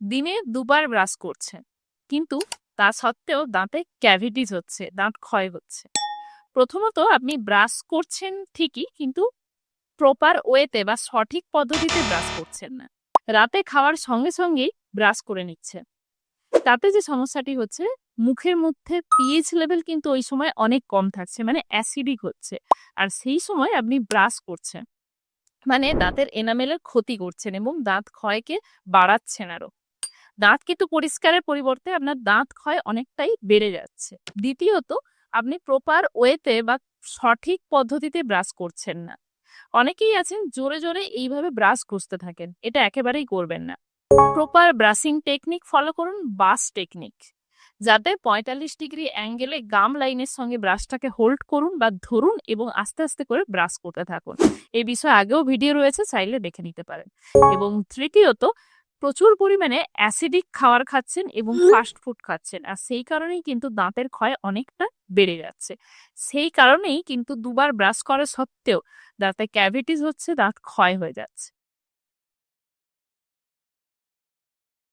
দিনে দুবার ব্রাশ করছে। কিন্তু তা সত্ত্বেও দাঁতে ক্যাভিটিস হচ্ছে, দাঁত ক্ষয় হচ্ছে। প্রথমত আপনি ব্রাশ করছেন ঠিকই, কিন্তু প্রপার ওয়েতে বা সঠিক পদ্ধতিতে ব্রাশ করছেন না। রাতে খাওয়ার সঙ্গে সঙ্গেই ব্রাশ করে নিচ্ছেন তাতে যে সমস্যাটি হচ্ছে, মুখের মধ্যে পিএইচ লেভেল কিন্তু ওই সময় অনেক কম থাকছে মানে অ্যাসিডিক হচ্ছে। আর সেই সময় আপনি ব্রাশ করছেন। মানে দাঁতের এনামেলের ক্ষতি করছেন এবং দাঁত ক্ষয়কে বাড়াচ্ছেন আরও। দাঁত কিন্তু পরিষ্কারের পরিবর্তে আপনার দাঁত ক্ষয় অনেকটাই বেড়ে যাচ্ছে। দ্বিতীয়ত, আপনি প্রপার ওয়েতে বা সঠিক পদ্ধতিতে ব্রাশ করছেন না। অনেকেই আছেন জোরে জোরে এইভাবে ব্রাশ ঘষতে থাকেন, এটা একেবারেই করবেন না। প্রপার ব্রাশিং টেকনিক ফলো করুন বাস টেকনিক যাতে পঁয়তাল্লিশ ডিগ্রি অ্যাঙ্গেলে গাম লাইনের সঙ্গে ব্রাশটাকে হোল্ড করুন বা ধরুন এবং আস্তে আস্তে করে ব্রাশ করতে থাকুন। এই বিষয়ে আগেও ভিডিও রয়েছে, চাইলে দেখে নিতে পারেন। এবং তৃতীয়ত প্রচুর পরিমাণে অ্যাসিডিক খাবার খাচ্ছেন এবং ফাস্ট ফুড খাচ্ছেন। আর সেই কারণেই কিন্তু দাঁতের ক্ষয় অনেকটা বেড়ে যাচ্ছে। সেই কারণেই কিন্তু দুবার ব্রাশ করা সত্ত্বেও দাঁতে ক্যাভিটিস হচ্ছে দাঁত ক্ষয় হয়ে যাচ্ছে।